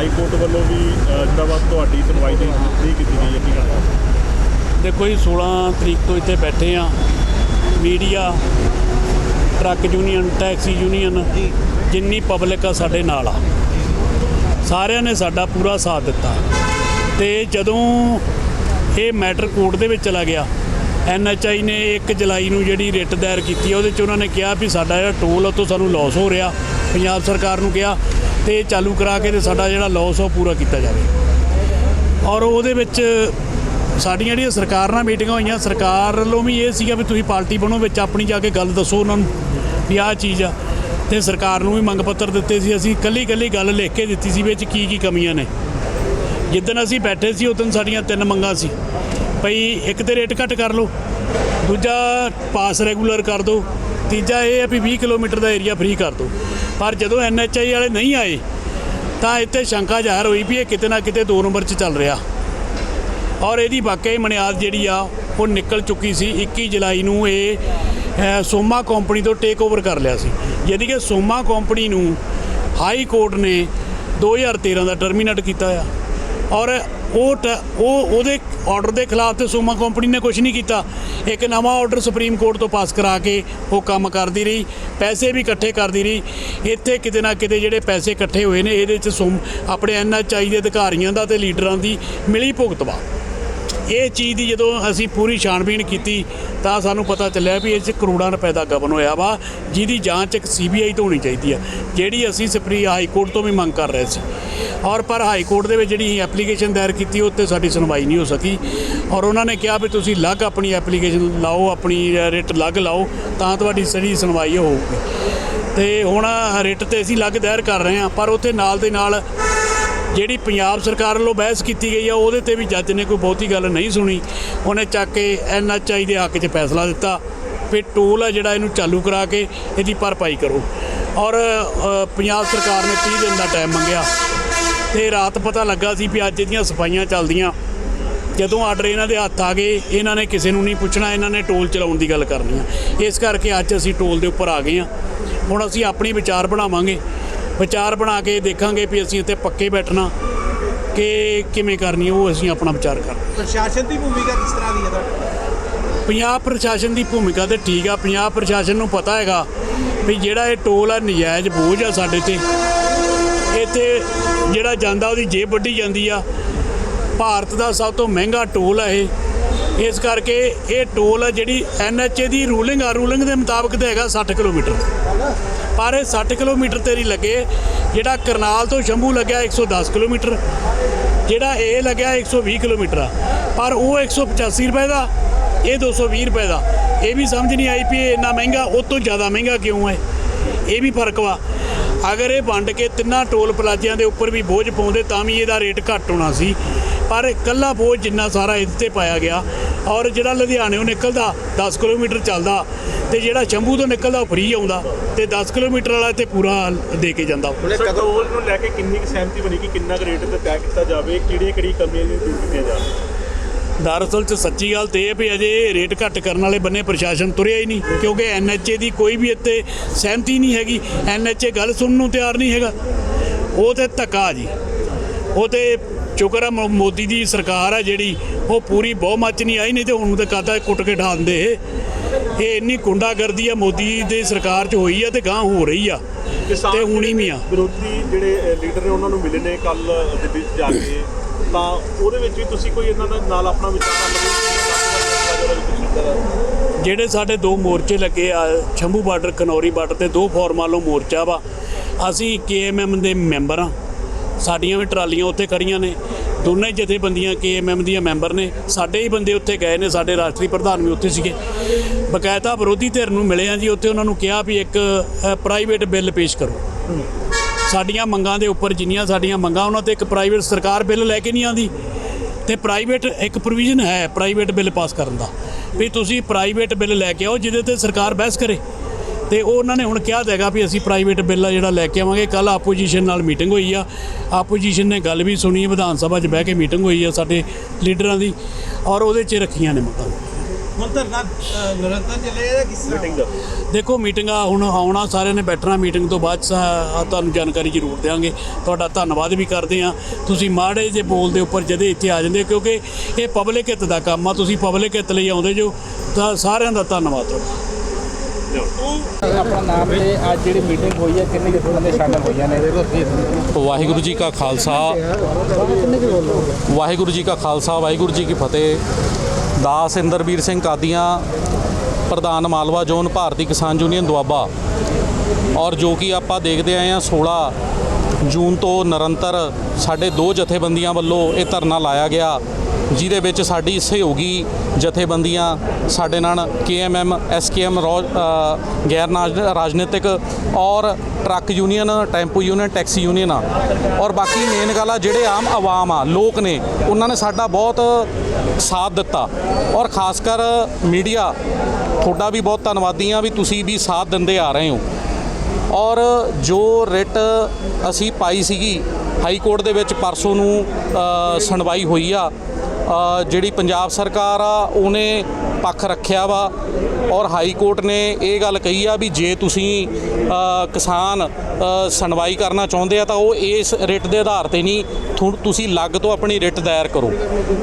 High court ਵੱਲੋਂ ਵੀ ਜਿਹੜਾ ਵਾ ਤੁਹਾਡੀ ਸੁਣਵਾਈ ਦੇ ਨਹੀਂ ਕੀਤੀ ਗਈ ਹੈ ਕੀ ਗੱਲ ਦੇਖੋ ਜੀ 16 ਤਰੀਕ ਤੋਂ ਇੱਥੇ ਬੈਠੇ ਆ media truck union taxi union ਜਿੰਨੀ ਪਬਲਿਕ ਆ ਸਾਡੇ ਨਾਲ ਆ। ਸਾਰਿਆਂ ਨੇ ਸਾਡਾ ਪੂਰਾ ਸਾਥ ਦਿੱਤਾ। ਤੇ ਜਦੋਂ ਇਹ ਮੈਟਰ ਕੋਰਟ ਦੇ ਵਿੱਚ ਚਲਾ ਗਿਆ ਐਨਐਚਆਈ ਨੇ 1 ਜੁਲਾਈ ਨੂੰ ਜਿਹੜੀ ਰਿਟ ਦਾਇਰ ਕੀਤੀ ਉਹਦੇ 'ਚ ਉਹਨਾਂ ਨੇ ਕਿਹਾ ਵੀ ਸਾਡਾ ਜਿਹੜਾ ਟੋਲ ਉਤੋਂ ਸਾਨੂੰ ਲਾਸ ਹੋ ਰਿਹਾ। ਪੰਜਾਬ ਸਰਕਾਰ ਨੂੰ ਕਿਹਾ ਤੇ ਚਾਲੂ ਕਰਾ ਕੇ ਤੇ ਸਾਡਾ ਜਿਹੜਾ ਲਾਸ ਉਹ ਪੂਰਾ ਕੀਤਾ ਜਾਵੇ। ਔਰ ਉਹਦੇ ਵਿੱਚ ਸਾਡੀਆਂ ਜਿਹੜੀਆਂ ਸਰਕਾਰ ਨਾਲ ਮੀਟਿੰਗਾਂ ਹੋਈਆਂ, ਸਰਕਾਰ ਵੱਲੋਂ ਵੀ ਇਹ ਸੀਗਾ ਵੀ ਤੁਸੀਂ ਪਾਰਟੀ ਬਣੋ, ਵਿੱਚ ਆਪਣੀ ਜਾ ਕੇ ਗੱਲ ਦੱਸੋ ਉਹਨਾਂ ਨੂੰ ਵੀ ਆਹ ਚੀਜ਼ ਆ। ਤੇ ਸਰਕਾਰ ਨੂੰ ਵੀ ਮੰਗ ਪੱਤਰ ਦਿੱਤੇ ਸੀ, ਅਸੀਂ ਕੱਲੀ ਕੱਲੀ ਗੱਲ ਲਿਖ ਕੇ ਦਿੱਤੀ ਸੀ ਵਿੱਚ ਕੀ ਕੀ ਕਮੀਆਂ ਨੇ। ਜਿੱਦਣ ਅਸੀਂ ਬੈਠੇ ਸੀ, ਉਦੋਂ ਸਾਡੀਆਂ ਤਿੰਨ ਮੰਗਾਂ ਸੀ। ਭਈ ਇੱਕ ਤੇ ਰੇਟ ਘੱਟ ਕਰ ਲਓ, ਦੂਜਾ ਪਾਸ ਰੈਗੂਲਰ ਕਰ ਦਿਓ ਤੀਜਾ ਇਹ ਹੈ ਵੀ 20 ਕਿਲੋਮੀਟਰ ਦਾ ਏਰੀਆ ਫ੍ਰੀ ਕਰ ਦਿਓ ਪਰ ਜਦੋਂ ਐਨਐਚਆਈ ਵਾਲੇ ਨਹੀਂ ਆਏ, ਤਾਂ ਇੱਥੇ ਸ਼ੰਕਾ ਜ਼ਾਹਰ ਹੋਈ ਵੀ ਇਹ ਕਿਤੇ ਨਾ ਕਿਤੇ ਦੋ ਨੰਬਰ 'ਚ ਚੱਲ ਰਿਹਾ। ਔਰ ਇਹਦੀ ਵਾਕਈ ਮਨਿਆਦ ਜਿਹੜੀ ਆ, ਉਹ ਨਿਕਲ ਚੁੱਕੀ ਸੀ 21 ਜੁਲਾਈ ਨੂੰ ਇਹ ਸੋਮਾ ਕੰਪਨੀ ਤੋਂ ਟੇਕ ਓਵਰ ਕਰ ਲਿਆ ਸੀ। ਜਿਹਦੀ ਕਿ ਸੋਮਾ ਕੰਪਨੀ ਨੂੰ ਹਾਈ ਕੋਰਟ ਨੇ 2013 ਦਾ ਟਰਮੀਨੇਟ ਕੀਤਾ ਆ। ਔਰ ਉਹ ਟ- ਉਹ ਉਹਦੇ ਆਰਡਰ ਦੇ ਖਿਲਾਫ ਤੇ ਸੋਮਾ ਕੰਪਨੀ ਨੇ ਕੁਝ ਨਹੀਂ ਕੀਤਾ। ਇੱਕ ਨਵਾਂ ਆਰਡਰ ਸੁਪਰੀਮ ਕੋਰਟ ਤੋਂ ਪਾਸ ਕਰਾ ਕੇ ਉਹ ਕੰਮ ਕਰਦੀ ਰਹੀ, ਪੈਸੇ ਵੀ ਇਕੱਠੇ ਕਰਦੀ ਰਹੀ। ਇੱਥੇ ਕਿਤੇ ਨਾ ਕਿਤੇ ਜਿਹੜੇ ਪੈਸੇ ਇਕੱਠੇ ਹੋਏ ਨੇ, ਇਹਦੇ ਚ ਸੋਮ, ਆਪਣੇ ਐਨਐਚਆਈ ਦੇ ਅਧਿਕਾਰੀਆਂ ਦਾ ਤੇ ਲੀਡਰਾਂ ਦੀ ਮਿਲੀ ਭੁਗਤ ਵਾ ਇਹ ਚੀਜ਼ ਦੀ ਜਦੋਂ ਅਸੀਂ ਪੂਰੀ ਛਾਣਬੀਣ ਕੀਤੀ ਤਾਂ ਸਾਨੂੰ ਪਤਾ ਚੱਲਿਆ ਵੀ ਇਹ 'ਚ ਕਰੋੜਾਂ ਰੁਪਏ ਦਾ ਗਬਨ ਹੋਇਆ ਵਾ, ਜਿਹਦੀ ਜਾਂਚ ਇੱਕ ਸੀਬੀਆਈ ਤੋਂ ਹੋਣੀ ਚਾਹੀਦੀ ਆ, ਜਿਹੜੀ ਅਸੀਂ ਸੁਪਰੀ ਹਾਈ ਕੋਰਟ ਤੋਂ ਵੀ ਮੰਗ ਕਰ ਰਹੇ ਸੀ। ਔਰ ਪਰ ਹਾਈ ਕੋਰਟ ਦੇ ਵਿੱਚ ਜਿਹੜੀ ਐਪਲੀਕੇਸ਼ਨ ਦਾਇਰ ਕੀਤੀ, ਉਹ 'ਤੇ ਸਾਡੀ ਸੁਣਵਾਈ ਨਹੀਂ ਹੋ ਸਕੀ। ਔਰ ਉਹਨਾਂ ਨੇ ਕਿਹਾ ਵੀ ਤੁਸੀਂ ਅਲੱਗ ਆਪਣੀ ਐਪਲੀਕੇਸ਼ਨ ਲਾਓ, ਆਪਣੀ ਰਿਟ ਅਲੱਗ ਲਾਓ, ਤਾਂ ਤੁਹਾਡੀ ਸਹੀ ਸੁਣਵਾਈ ਹੋਊਗੀ। ਤੇ ਹੁਣ ਰਿਟ ਤੇ ਅਸੀਂ ਅਲੱਗ ਦਾਇਰ ਕਰ ਰਹੇ ਹਾਂ, ਪਰ ਉੱਥੇ ਨਾਲ ਦੇ ਨਾਲ ਜਿਹੜੀ ਪੰਜਾਬ ਸਰਕਾਰ ਵੱਲੋਂ ਬਹਿਸ ਕੀਤੀ ਗਈ ਆ, ਉਹਦੇ ਤੇ ਵੀ ਜੱਜ ਨੇ ਕੋਈ ਬਹੁਤੀ ਗੱਲ ਨਹੀਂ ਸੁਣੀ। ਉਹਨੇ ਚੱਕ ਕੇ ਐਨਐਚਆਈ ਦੇ ਹੱਕ 'ਚ ਫੈਸਲਾ ਦਿੱਤਾ ਵੀ ਟੋਲ ਆ ਜਿਹੜਾ ਇਹਨੂੰ ਚਾਲੂ ਕਰਾ ਕੇ ਇਹਦੀ ਭਰਪਾਈ ਕਰੋ। ਔਰ ਪੰਜਾਬ ਸਰਕਾਰ ਨੇ 30 ਦਿਨ ਦਾ ਟਾਈਮ ਮੰਗਿਆ। ਤੇ ਰਾਤ ਪਤਾ ਲੱਗਾ ਸੀ ਵੀ ਅੱਜ ਇਹਦੀਆਂ ਸਫਾਈਆਂ ਚੱਲਦੀਆਂ। ਜਦੋਂ ਆਰਡਰ ਇਹਨਾਂ ਦੇ ਹੱਥ ਆ ਗਏ, ਇਹਨਾਂ ਨੇ ਕਿਸੇ ਨੂੰ ਨਹੀਂ ਪੁੱਛਣਾ, ਇਹਨਾਂ ਨੇ ਟੋਲ ਚਲਾਉਣ ਦੀ ਗੱਲ ਕਰਨੀ ਆ। ਇਸ ਕਰਕੇ ਅੱਜ ਅਸੀਂ ਟੋਲ ਦੇ ਉੱਪਰ ਆ ਗਏ ਆ। ਹੁਣ ਅਸੀਂ ਆਪਣੀ ਵਿਚਾਰ ਬਣਾਵਾਂਗੇ। ਵਿਚਾਰ ਬਣਾ ਕੇ ਦੇਖਾਂਗੇ ਵੀ ਅਸੀਂ ਇੱਥੇ ਪੱਕੇ ਬੈਠਣਾ ਕਿ ਕਿਵੇਂ ਕਰਨੀ ਉਹ ਅਸੀਂ ਆਪਣਾ ਵਿਚਾਰ ਕਰ ਪ੍ਰਸ਼ਾਸਨ ਦੀ ਭੂਮਿਕਾ ਕਿਸ ਤਰ੍ਹਾਂ ਦੀ ਹੈ ਤੁਹਾਡੀ? ਪੰਜਾਬ ਪ੍ਰਸ਼ਾਸਨ ਦੀ ਭੂਮਿਕਾ ਤੇ ਠੀਕ ਆ ਪੰਜਾਬ ਪ੍ਰਸ਼ਾਸਨ ਨੂੰ ਪਤਾ ਹੈਗਾ ਵੀ ਜਿਹੜਾ ਇਹ ਟੋਲ ਆ ਨਜਾਇਜ਼ ਬੋਝ ਆ ਸਾਡੇ ਤੇ। ਇੱਥੇ ਜਿਹੜਾ ਜਾਂਦਾ ਉਹਦੀ ਜੇਬ ਵੱਢੀ ਜਾਂਦੀ ਆ। ਭਾਰਤ ਦਾ ਸਭ ਤੋਂ ਮਹਿੰਗਾ ਟੋਲ ਆ ਇਹ। ਇਸ ਕਰਕੇ ਇਹ ਟੋਲ ਆ ਜਿਹੜੀ ਐਨਐਚਏ ਦੀ ਰੂਲਿੰਗ ਆ ਰੂਲਿੰਗ ਦੇ ਮੁਤਾਬਕ ਤੇ ਹੈਗਾ 60 ਕਿਲੋਮੀਟਰ। ਪਰ ਇਹ 60 ਕਿਲੋਮੀਟਰ ਤੇਰੀ ਲੱਗੇ, ਜਿਹੜਾ ਕਰਨਾਲ ਤੋਂ ਸ਼ੰਭੂ ਲੱਗਿਆ 110 ਕਿਲੋਮੀਟਰ, ਜਿਹੜਾ ਇਹ ਲੱਗਿਆ 120 ਕਿਲੋਮੀਟਰ ਆ। ਪਰ ਉਹ 185 ਰੁਪਏ ਦਾ, ਇਹ 220 ਰੁਪਏ ਦਾ। ਇਹ ਵੀ ਸਮਝ ਨਹੀਂ ਆਈ ਵੀ ਇਹ ਇੰਨਾ ਮਹਿੰਗਾ, ਉਹ ਤੋਂ ਜ਼ਿਆਦਾ ਮਹਿੰਗਾ ਕਿਉਂ ਹੈ? ਇਹ ਵੀ ਫ਼ਰਕ ਵਾ। ਅਗਰ ਇਹ ਵੰਡ ਕੇ ਤਿੰਨਾਂ ਟੋਲ ਪਲਾਜ਼ਿਆਂ ਦੇ ਉੱਪਰ ਵੀ ਬੋਝ ਪਾਉਂਦੇ, ਤਾਂ ਵੀ ਇਹਦਾ ਰੇਟ ਘੱਟ ਹੋਣਾ ਸੀ। ਪਰ ਇਕੱਲਾ ਬੋਝ ਜਿੰਨਾ ਸਾਰਾ ਇਹਦੇ ਤੇ ਪਾਇਆ ਗਿਆ। ਔਰ ਜਿਹੜਾ ਲੁਧਿਆਣੇੋਂ ਨਿਕਲਦਾ 10 ਕਿਲੋਮੀਟਰ ਚੱਲਦਾ ਤੇ ਜਿਹੜਾ ਸ਼ੰਭੂ ਤੋਂ ਨਿਕਲਦਾ ਉਹ ਫ੍ਰੀ ਆਉਂਦਾ ਤੇ 10 ਕਿਲੋਮੀਟਰ ਵਾਲਾ ਤੇ ਪੂਰਾ ਦੇ ਕੇ ਜਾਂਦਾ। ਸਰ ਟੋਲ ਨੂੰ ਲੈ ਕੇ ਕਿੰਨੀ ਕੁ ਸਹਿਮਤੀ ਬਣੀ ਕਿ ਕਿੰਨਾ ਕੁ ਰੇਟ ਤੇ ਤੈਅ ਕੀਤਾ ਜਾਵੇ ਕਿਹੜੀਆਂ ਕਿਹੜੀ ਕਮੀਆਂ ਜਿਹੜੀਆਂ ਦੂਰ ਕੀਤੀਆਂ ਜਾਣ? ਦਰਅਸਲ ਚ ਸੱਚੀ ਗੱਲ ਤੇ ਇਹ ਵੀ ਅਜੇ ਰੇਟ ਘੱਟ ਕਰਨ ਵਾਲੇ ਬੰਨੇ ਪ੍ਰਸ਼ਾਸਨ ਤੁਰਿਆ ਹੀ ਨਹੀਂ ਕਿਉਂਕਿ ਐਨਐਚਏ ਦੀ ਕੋਈ ਵੀ ਇੱਥੇ ਸਹਿਮਤੀ ਨਹੀਂ ਹੈਗੀ ਐਨਐਚਏ ਗੱਲ ਸੁਣਨ ਨੂੰ ਤਿਆਰ ਨਹੀਂ ਹੈਗਾ। ਉਹ ਤੇ ਧੱਕਾ ਜੀ। ਉਹ ਤੇ ਸ਼ੁਕਰ ਮੋ- ਮੋਦੀ ਦੀ ਸਰਕਾਰ ਆ ਜਿਹੜੀ ਉਹ ਪੂਰੀ ਬਹੁਮਤ ਨਹੀਂ ਆਈ ਨਹੀਂ ਤੇ ਹੁਣ ਤਾਂ ਕਾਦਾ ਕੁੱਟ ਕੇ ਢਾਉਂਦੇ ਇਹ। ਇੰਨੀ ਗੁੰਡਾਗਰਦੀ ਆ ਮੋਦੀ ਦੀ ਸਰਕਾਰ 'ਚ ਹੋਈ ਆ ਤੇ ਗਾਂ ਹੋ ਰਹੀ ਆ। ਤੇ ਹੁਣੀ ਵੀ ਆ ਵਿਰੋਧੀ ਜਿਹੜੇ ਲੀਡਰ ਨੇ ਉਹਨਾਂ ਨੂੰ ਮਿਲੇ ਨੇ ਕੱਲ ਦਿੱਲੀ 'ਚ ਜਾ ਕੇ। ਤਾਂ ਉਹਦੇ ਵਿੱਚ ਵੀ ਤੁਸੀਂ ਕੋਈ ਇਹਨਾਂ ਦੇ ਨਾਲ ਆਪਣਾ ਵਿਚਾਰ ਲਗਾਉਂਦੇ ਜਿਹੜੇ ਸਾਡੇ ਦੋ ਮੋਰਚੇ ਲੱਗੇ ਆ ਸ਼ੰਭੂ ਬਾਰਡਰ ਕਨੌਰੀ ਬਾਰਡਰ ਤੇ ਦੋ ਫਾਰਮਾਲੋ ਮੋਰਚਾ ਵਾ। ਅਸੀਂ ਕੇਐਮਐਮ ਦੇ ਮੈਂਬਰ ਆ। ਸਾਡੀਆਂ ਵੀ ਟਰਾਲੀਆਂ ਉੱਥੇ ਖੜੀਆਂ ਨੇ। ਦੋਨੇ ਜਥੇਬੰਦੀਆਂ ਕੇਐਮਐਮ ਦੀਆਂ ਮੈਂਬਰ ਨੇ। ਸਾਡੇ ਹੀ ਬੰਦੇ ਉੱਥੇ ਗਏ ਨੇ, ਸਾਡੇ ਰਾਸ਼ਟਰੀ ਪ੍ਰਧਾਨ ਵੀ ਉੱਥੇ ਸੀਗੇ। ਬਕਾਇਦਾ ਵਿਰੋਧੀ ਧਿਰ ਨੂੰ ਮਿਲੇ ਆ ਜੀ, ਉੱਥੇ ਉਹਨਾਂ ਨੂੰ ਕਿਹਾ ਵੀ ਇੱਕ ਪ੍ਰਾਈਵੇਟ ਬਿੱਲ ਪੇਸ਼ ਕਰੋ। ਸਾਡੀਆਂ ਮੰਗਾਂ ਦੇ ਉੱਪਰ ਜਿੰਨੀਆਂ ਸਾਡੀਆਂ ਮੰਗਾਂ, ਉਹਨਾਂ ਤੇ ਇੱਕ ਪ੍ਰਾਈਵੇਟ ਸਰਕਾਰ ਬਿੱਲ ਲੈ ਕੇ ਨਹੀਂ ਆਂਦੀ ਤੇ ਪ੍ਰਾਈਵੇਟ ਇੱਕ ਪ੍ਰੋਵੀਜ਼ਨ ਹੈ ਪ੍ਰਾਈਵੇਟ ਬਿੱਲ ਪਾਸ ਕਰਨ ਦਾ। ਵੀ ਤੁਸੀਂ ਪ੍ਰਾਈਵੇਟ ਬਿੱਲ ਲੈ ਕੇ ਆਓ, ਜਿਹਦੇ ਤੇ ਸਰਕਾਰ ਬਹਿਸ ਕਰੇ। ਤੇ ਉਹ ਉਹਨਾਂ ਨੇ ਹੁਣ ਕਿਹਾ ਦੇਗਾ ਵੀ ਅਸੀਂ ਪ੍ਰਾਈਵੇਟ ਬਿੱਲ ਆ ਜਿਹੜਾ ਲੈ ਕੇ ਆਵਾਂਗੇ। ਕੱਲ ਆਪੋਜੀਸ਼ਨ ਨਾਲ ਮੀਟਿੰਗ ਹੋਈ ਆ। ਆਪੋਜੀਸ਼ਨ ਨੇ ਗੱਲ ਵੀ ਸੁਣੀ ਵਿਧਾਨ ਸਭਾ 'ਚ ਬਹਿ ਕੇ ਮੀਟਿੰਗ ਹੋਈ ਆ ਸਾਡੇ ਲੀਡਰਾਂ ਦੀ ਔਰ ਉਹਦੇ 'ਚ ਰੱਖੀਆਂ ਨੇ ਮੰਗਾਂ। ਦੇਖੋ ਮੀਟਿੰਗਾਂ ਹੁਣ ਆਉਣਾ ਸਾਰਿਆਂ ਨੇ ਬੈਠਣਾ ਮੀਟਿੰਗ ਤੋਂ ਬਾਅਦ ਤੁਹਾਨੂੰ ਜਾਣਕਾਰੀ ਜ਼ਰੂਰ ਦੇਵਾਂਗੇ ਤੁਹਾਡਾ ਧੰਨਵਾਦ ਵੀ ਕਰਦੇ ਆ ਤੁਸੀਂ ਮਾੜੇ ਜੇ ਬੋਲ ਦੇ ਉੱਪਰ ਜਦੇ ਇੱਥੇ ਆ ਜਾਂਦੇ ਹੋ ਕਿਉਂਕਿ ਇਹ ਪਬਲਿਕ ਹਿੱਤ ਦਾ ਕੰਮ ਆ। ਤੁਸੀਂ ਪਬਲਿਕ ਹਿੱਤ ਲਈ ਆਉਂਦੇ ਜੋ ਤਾਂ ਸਾਰਿਆਂ ਦਾ ਧੰਨਵਾਦ ਤੁਹਾਡਾ। ਆਪਣਾ ਨਾਮ ਤੇ ਅੱਜ ਜਿਹੜੀ ਮੀਟਿੰਗ ਹੋਈ ਹੈ, ਕਿੰਨੇ ਕਿਸਮ ਸ਼ਾਮਲ ਹੋਈਆਂ ਨੇ? ਵਾਹਿਗੁਰੂ ਜੀ ਕਾ ਖਾਲਸਾ। ਵਾਹਿਗੁਰੂ ਜੀ ਕਾ ਖਾਲਸਾ, ਵਾਹਿਗੁਰੂ ਜੀ ਕੀ ਫਤਿਹ। ਦਾਸ ਇੰਦਰਵੀਰ ਸਿੰਘ ਕਾਦੀਆਂ, ਪ੍ਰਧਾਨ ਮਾਲਵਾ ਜ਼ੋਨ, ਭਾਰਤੀ ਕਿਸਾਨ ਯੂਨੀਅਨ ਦੁਆਬਾ। ਔਰ ਜੋ ਕਿ ਆਪਾਂ ਦੇਖਦੇ ਆਏ ਹਾਂ 16 ਜੂਨ ਤੋਂ ਨਿਰੰਤਰ ਸਾਡੇ ਦੋ ਜਥੇਬੰਦੀਆਂ ਵੱਲੋਂ ਇਹ ਧਰਨਾ ਲਾਇਆ ਗਿਆ। ਜਿਹਦੇ ਵਿੱਚ ਸਾਡੀ ਸਹਿਯੋਗੀ ਜਥੇਬੰਦੀਆਂ ਸਾਡੇ ਨਾਲ ਕੇਐਮਐਮ, ਐਸਕੇਐਮ ਗੈਰ ਨਾਜ- ਰਾਜਨੀਤਿਕ ਔਰ truck union, tempo union, taxi union ਆ। ਔਰ ਬਾਕੀ ਮੇਨ ਗੱਲ ਆ, ਜਿਹੜੇ ਆਮ ਆਵਾਮ ਆ, ਲੋਕ ਨੇ, ਉਹਨਾਂ ਨੇ ਸਾਡਾ ਬਹੁਤ ਸਾਥ ਦਿੱਤਾ। ਔਰ ਖਾਸ ਕਰ ਮੀਡੀਆ, ਤੁਹਾਡਾ ਵੀ ਬਹੁਤ ਧੰਨਵਾਦੀ ਆ ਵੀ ਤੁਸੀਂ ਵੀ ਸਾਥ ਦਿੰਦੇ ਆ ਰਹੇ ਹੋ। ਔਰ ਜੋ ਰਿਟ ਅਸੀਂ ਪਾਈ ਸੀਗੀ, ਹਾਈ ਕੋਰਟ ਦੇ ਵਿੱਚ ਪਰਸੋਂ ਨੂੰ ਸੁਣਵਾਈ ਹੋਈ ਆ ਜਿਹੜੀ ਪੰਜਾਬ ਸਰਕਾਰ ਆ ਉਹਨੇ ਪੱਖ ਰੱਖਿਆ ਵਾ। ਔਰ ਹਾਈ ਕੋਰਟ ਨੇ ਇਹ ਗੱਲ ਕਹੀ ਆ ਵੀ ਜੇ ਤੁਸੀਂ ਕਿਸਾਨ ਸੁਣਵਾਈ ਕਰਨਾ ਚਾਹੁੰਦੇ ਆ ਤਾਂ ਉਹ ਇਸ ਰਿਟ ਦੇ ਆਧਾਰ ਤੇ ਨਹੀਂ ਤੁਸੀਂ ਲੱਗ ਤੋਂ ਆਪਣੀ ਰਿਟ ਦਾਇਰ ਕਰੋ।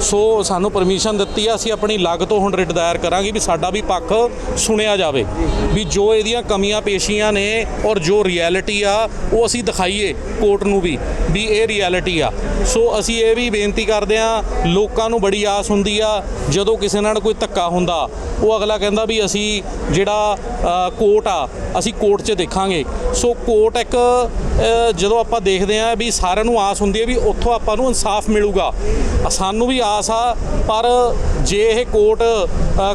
ਸੋ ਸਾਨੂੰ ਪਰਮਿਸ਼ਨ ਦਿੱਤੀ ਆ, ਅਸੀਂ ਆਪਣੀ ਲੱਗ ਤੋਂ ਹੁਣ ਰਿਟ ਦਾਇਰ ਕਰਾਂਗੇ ਵੀ ਸਾਡਾ ਵੀ ਪੱਖ ਸੁਣਿਆ ਜਾਵੇ। ਵੀ ਜੋ ਇਹਦੀਆਂ ਕਮੀਆਂ ਪੇਸ਼ੀਆਂ ਨੇ ਔਰ ਜੋ ਰਿਐਲਿਟੀ ਆ, ਉਹ ਅਸੀਂ ਦਿਖਾਈਏ ਕੋਰਟ ਨੂੰ ਵੀ ਵੀ ਇਹ ਰਿਐਲਿਟੀ ਆ। ਸੋ ਅਸੀਂ ਇਹ ਵੀ ਬੇਨਤੀ ਕਰਦੇ ਆ, ਲੋਕਾਂ ਨੂੰ ਬੜੀ ਆਸ ਹੁੰਦੀ ਆ, ਜਦੋਂ ਕਿਸੇ ਨਾਲ ਕੋਈ ਧੱਕਾ ਹੁੰਦਾ, ਉਹ ਅਗਲਾ ਕਹਿੰਦਾ ਵੀ ਅਸੀਂ ਜਿਹੜਾ ਅ, ਕੋਰਟ ਆ ਅਸੀਂ ਕੋਰਟ 'ਚ ਦੇਖਾਂਗੇ। ਸੋ ਕੋਰਟ ਇੱਕ ਜਦੋਂ ਆਪਾਂ ਦੇਖਦੇ ਆ ਵੀ ਸਾਰਿਆਂ ਨੂੰ ਆਸ ਹੁੰਦੀ ਹੈ ਵੀ ਉੱਥੋਂ ਆਪਾਂ ਨੂੰ ਇਨਸਾਫ ਮਿਲੂਗਾ। ਸਾਨੂੰ ਵੀ ਆਸ ਆ ਪਰ ਜੇ ਇਹ ਕੋਰਟ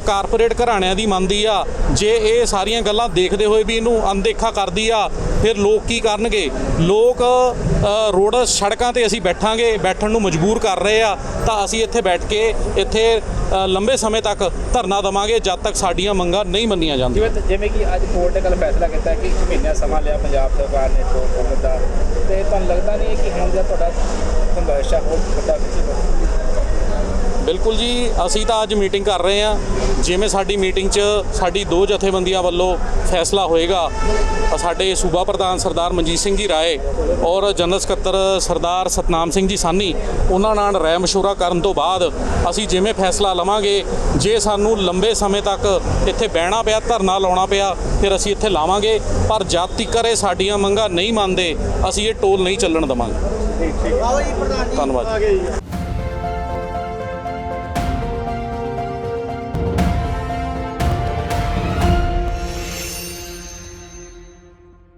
ਕਾਰਪੋਰੇਟ ਘਰਾਣਿਆਂ ਦੀ ਮੰਨਦੀ ਆ ਜੇ ਇਹ ਸਾਰੀਆਂ ਗੱਲਾਂ ਦੇਖਦੇ ਹੋਏ ਵੀ ਇਹਨੂੰ ਅਣਦੇਖਾ ਕਰਦੀ ਆ ਫਿਰ ਲੋਕ ਕੀ ਕਰਨਗੇ? ਲੋਕ ਰੋਡ ਸੜਕਾਂ ਤੇ ਅਸੀਂ ਬੈਠਾਂਗੇ ਬੈਠਣ ਨੂੰ ਮਜਬੂਰ ਕਰ ਰਹੇ ਆ ਤਾਂ ਅਸੀਂ ਇੱਥੇ ਬੈਠ ਕੇ ਇੱਥੇ ਲੰਬੇ ਸਮੇਂ ਤੱਕ ਧਰਨਾ ਦਵਾਂਗੇ ਜਦ ਤੱਕ ਸਾਡੀਆਂ ਮੰਗਾਂ ਨਹੀਂ ਮੰਨੀਆਂ ਜਾਂਦੀਆਂ। ਜਿਵੇਂ ਜਿਵੇਂ ਕਿ ਅੱਜ ਕੋਰਟ ਨੇ ਕੱਲ ਫੈਸਲਾ ਕੀਤਾ ਕਿ ਇੱਕ ਮਹੀਨਾ ਸਮਾਂ ਲਿਆ ਪੰਜਾਬ ਸਰਕਾਰ ਨੇ ਠੋਕ ਦਾ ਤੇ ਤੁਹਾਨੂੰ ਲੱਗਦਾ ਨਹੀਂ ਕਿ ਹੁਣ ਜਿਹੜਾ ਤੁਹਾਡਾ ਸੰਘਰਸ਼ ਆ ਹੋਰ ਵੱਡਾ ਕਿਸੇ ਬਿਲਕੁਲ ਜੀ ਅਸੀਂ ਤਾਂ ਅੱਜ ਮੀਟਿੰਗ ਕਰ ਰਹੇ ਹਾਂ। ਜਿਵੇਂ ਸਾਡੀ ਮੀਟਿੰਗ 'ਚ ਸਾਡੀ ਦੋ ਜਥੇਬੰਦੀਆਂ ਵੱਲੋਂ ਫੈਸਲਾ ਹੋਏਗਾ ਸਾਡੇ ਸੂਬਾ ਪ੍ਰਧਾਨ ਸਰਦਾਰ ਮਨਜੀਤ ਸਿੰਘ ਜੀ ਰਾਏ ਔਰ ਜਨਰਲ ਸਕੱਤਰ ਸਰਦਾਰ ਸਤਨਾਮ ਸਿੰਘ ਜੀ ਸਾਨੀ ਉਹਨਾਂ ਨਾਲ ਰਾਏ ਮਸ਼ਵਰਾ ਕਰਨ ਤੋਂ ਬਾਅਦ ਅਸੀਂ ਜਿਵੇਂ ਫੈਸਲਾ ਲਵਾਂਗੇ ਜੇ ਸਾਨੂੰ ਲੰਬੇ ਸਮੇਂ ਤੱਕ ਇੱਥੇ ਬਹਿਣਾ ਪਿਆ ਧਰਨਾ ਲਾਉਣਾ ਪਿਆ ਫਿਰ ਅਸੀਂ ਇੱਥੇ ਲਾਵਾਂਗੇ। ਪਰ ਜਦ ਤੱਕ ਇਹ ਸਾਡੀਆਂ ਮੰਗਾਂ ਨਹੀਂ ਮੰਨਦੇ ਅਸੀਂ ਇਹ ਟੋਲ ਨਹੀਂ ਚੱਲਣ ਦੇਵਾਂਗੇ। ਆਓ ਜੀ ਪ੍ਰਧਾਨ ਜੀ। ਧੰਨਵਾਦ